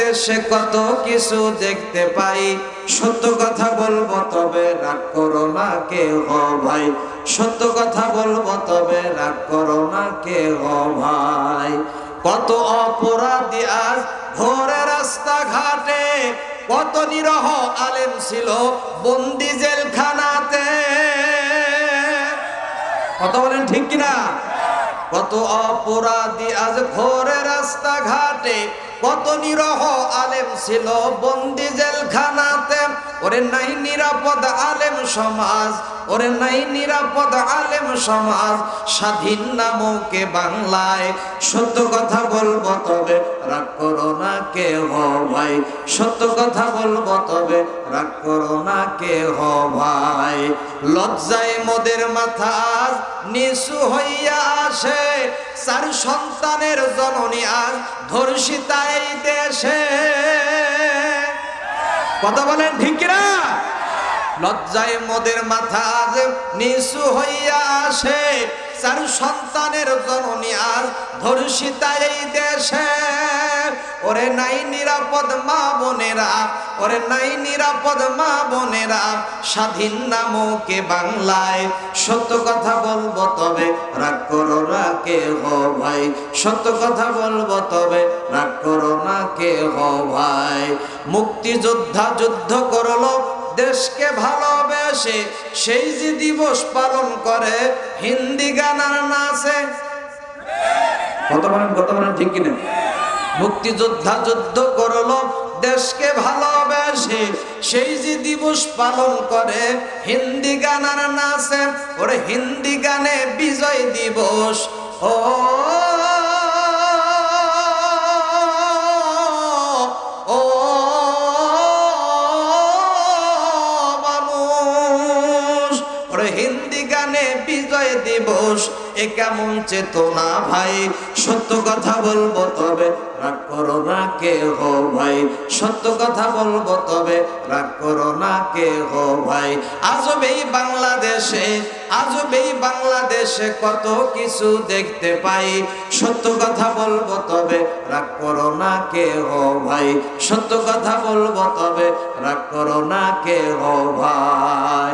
দেশে কত কিছু দেখতে পাই। সত্য কথা বলব তবে রাগ করো না কে হো ভাই। সত্য কথা বলব তবে রাগ করো না কে হো ভাই। কত অপরাধী আজ ভোরে রাস্তা ঘাটে কত নিরহ আলেম ছিল বন্দি জেলখানাতে। কত বলেন ঠিক কিনা? কত অপরাধী আজ ঘোরে রাস্তা ঘাটে কত নিরহ আলেম ছিল বন্দি জেলখানাতে। ওরে নাই নিরাপদ আলেম সমাজ, ওরে নাই নিরাপদ আলেম সমাজ। স্বাধীন নামকে বাংলায়? সত্য কথা বলব তবে, রাগ কে ভাই? সত্য কথা বলব তবে রাগ করো না কে ভাই। লজ্জায় মোদের মাথা আজ নিচু হইয়া আসে। চার সন্তানের জননী আজ ধর্ষিতা এই দেশে। কথা বলেন ঠিক কিনা? লজ্জায় মোদের মাথা আজ নিচু হইয়া আসে। চার সন্তানের জননী আজ ধর্ষিতা এই দেশে। ওরে নাই নিরাপদ মা বোনেরা, ওরে নাই নিরাপদ মা বোনেরা, স্বাধীন নামকে বাংলায়। সত্য কথা বলব তবে রাগ করো না কে হো ভাই। সত্য কথা বলব তবে রাগ করো না কে হো ভাই। মুক্তিযোদ্ধা যুদ্ধ করল, দেশকে ভালোবেসে সেই যে দিবস পালন করে, হিন্দি গানার নাচে। কত বলেন কত বলেন ঠিক কিনা? মুক্তিযোদ্ধা যুদ্ধ করল, দেশকে ভালোবাসে সেই যে দিবস পালন করে, হিন্দি গান আর নাচে ওরে হিন্দি গানে বিজয় দিবস। ও হিন্দি গানে বিজয় দিবস, এ কেমন চেতনা ভাই? সত্য কথা বলব তবে রাগ করো না কে হো ভাই। সত্য কথা বলব তবে রাগ করো না কে হো ভাই। আজব এই বাংলাদেশে, আজব এই বাংলাদেশে কত কিছু দেখতে পাই। সত্য কথা বলব তবে রাগ করো না কে হো ভাই। সত্য কথা বলব তবে রাগ করো না কে হো ভাই।